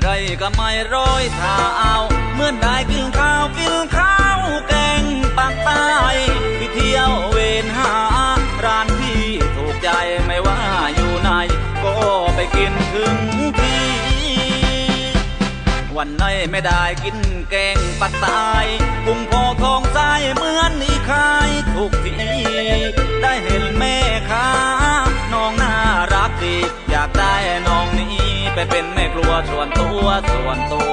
ไรก็ไม่ร้อยเท้าเมื่อได้กินข้าวกินข้าวแกงปากใต้ที่เที่ยวเวนหา ร้านที่ถูกใจไม่ว่าอยู่ไหนก็ไปกินถึงที่ วันไหนไม่ได้กินแกงปักใต้พุงพอทองใจเหมือนอีกายทุกทีได้เห็นแม่ค้าน้องน่ารักดีอยากได้น้องนี้ ไปเป็นแม่ครัวส่วนตัวส่วนตัว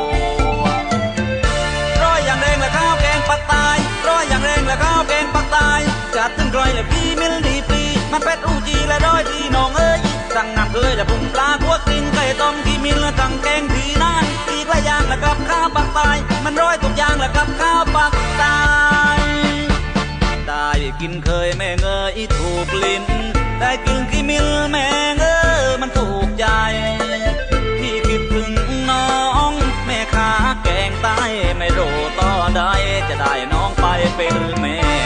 ร้อยอย่างแรงและข้าวแกงปักใต้ร้อยอย่างแรงและข้าวแกงปักใต้จัดตึงกรอยและพี่มิลดีปรีมันเป็ดอูจีและร้อยที่น้องเอ้ยสั่งน้ำเคยและปรุงปลาคั่วกลิ้งไก่ต้มที่มิลและตั้งแกงที่นั่นอีกหลายอย่างและกับข้าวปักใต้มันร้อยทุกอย่างและกับข้าวปักใต้ได้กินเคยแม่เงยถูกลิ้นได้กินขี้มิลแม่เงยมันถูก ได้น้องไปเป็นแม่